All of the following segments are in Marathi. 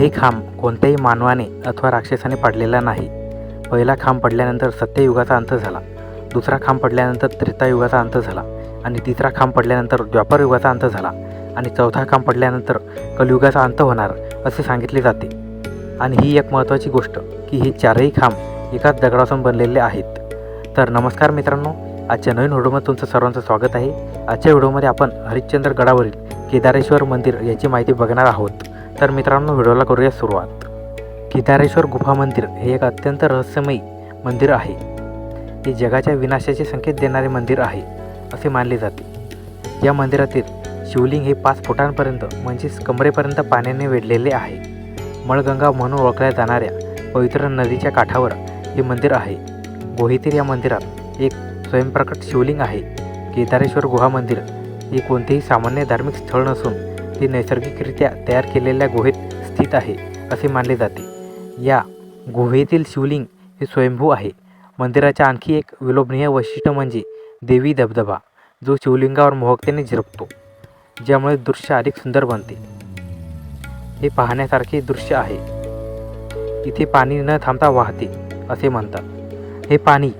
हे खांब कोणत्याही मानवाने अथवा राक्षसाने पाडलेला नाही. पहिला खांब पडल्यानंतर सत्ययुगाचा अंत झाला. दुसरा खांब पडल्यानंतर त्रेतायुगाचा अंत झाला. आणि तिसरा खांब पडल्यानंतर द्वापर युगाचा अंत झाला. आणि चौथा खांब पडल्यानंतर कलयुगाचा अंत होणार असे सांगितले जाते. आणि ही एक महत्त्वाची गोष्ट की हे चारही खांब एकाच दगडापासून बनलेले आहेत. तर नमस्कार मित्रांनो आजच्या नवीन व्हिडिओमध्ये तुमचं सर्वांचं स्वागत आहे. आजच्या व्हिडिओमध्ये आपण हरिश्चंद्र गडावरील केदारेश्वर मंदिर याची माहिती बघणार आहोत. तर मित्रांनो व्हिडिओला करूया सुरुवात. केदारेश्वर गुफा मंदिर हे एक अत्यंत रहस्यमयी मंदिर आहे. हे जगाच्या विनाशाचे संकेत देणारे मंदिर आहे असे मानले जाते. या मंदिरातील शिवलिंग हे पाच फुटांपर्यंत म्हणजेच कमरेपर्यंत पाण्याने वेढलेले आहे. मळगंगा म्हणून ओळखल्या जाणाऱ्या पवित्र नदीच्या काठावर हे मंदिर आहे. गोहितीर या मंदिरात एक स्वयंप्रकट शिवलिंग आहे. केदारेश्वर गुहा मंदिर हे कोणतेही सामान्य धार्मिक स्थळ नसून ते नैसर्गिकरित्या तयार केलेल्या गुहेत स्थित आहे असे मानले जाते. या गुहेतील शिवलिंग हे स्वयंभू आहे. मंदिराच्या आणखी एक विलोभनीय वैशिष्ट्य म्हणजे देवी धबधबा जो शिवलिंगावर मोहकतेने झिरपतो ज्यामुळे दृश्य अधिक सुंदर बनते. हे पाहण्यासारखे दृश्य आहे. इथे पाणी न थांबता वाहते असे म्हणतात. हे पाणी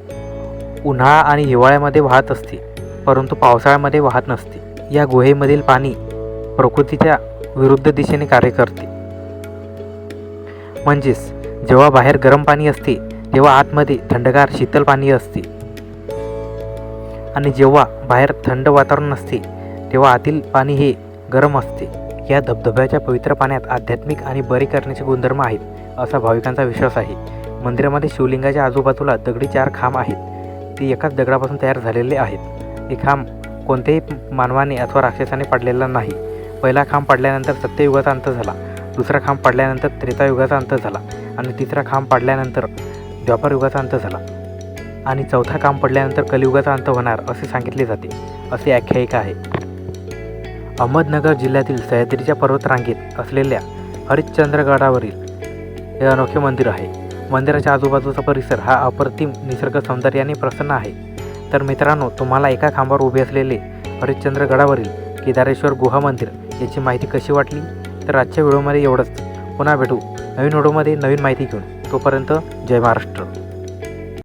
उन्हाळा आणि हिवाळ्यामध्ये वाहत असते परंतु पावसाळ्यामध्ये वाहत नसते. या गुहेमधील पाणी प्रकृतीच्या विरुद्ध दिशेने कार्य करते. म्हणजेच जेव्हा बाहेर गरम पाणी असते तेव्हा आतमध्ये थंडगार शीतल पाणी असते. आणि जेव्हा बाहेर थंड वातावरण असते तेव्हा आतील पाणी हे गरम असते. या धबधब्याच्या पवित्र पाण्यात आध्यात्मिक आणि बरे करण्याचे गुणधर्म आहेत असा भाविकांचा विश्वास आहे. मंदिरामध्ये शिवलिंगाच्या आजूबाजूला दगडी चार खांब आहेत. ते एकाच दगडापासून तयार झालेले आहेत. हे खांब कोणत्याही मानवाने अथवा राक्षसाने पाडलेला नाही. पहिला खांब पडल्यानंतर सत्ययुगाचा अंत झाला. दुसरा खांब पडल्यानंतर त्रेतायुगाचा अंत झाला. आणि तिसरा खांब पडल्यानंतर द्वापर युगाचा अंत झाला. आणि चौथा खांब पडल्यानंतर कलियुगाचा अंत होणार असे सांगितले जाते. असे आख्यायिका आहे. अहमदनगर जिल्ह्यातील सह्याद्रीच्या पर्वतरांगेत असलेल्या हरिश्चंद्रगडावरील हे अनोखे मंदिर आहे. मंदिराच्या आजूबाजूचा परिसर हा अप्रतिम निसर्ग सौंदर्याने प्रसन्न आहे. तर मित्रांनो तुम्हाला एका खांबावर उभे असलेले हरिश्चंद्रगडावरील केदारेश्वर गुहा मंदिर याची माहिती कशी वाटली? तर आजच्या व्हिडिओमध्ये एवढंच. पुन्हा भेटू नवीन व्हिडिओमध्ये नवीन माहिती घेऊन. तोपर्यंत जय महाराष्ट्र.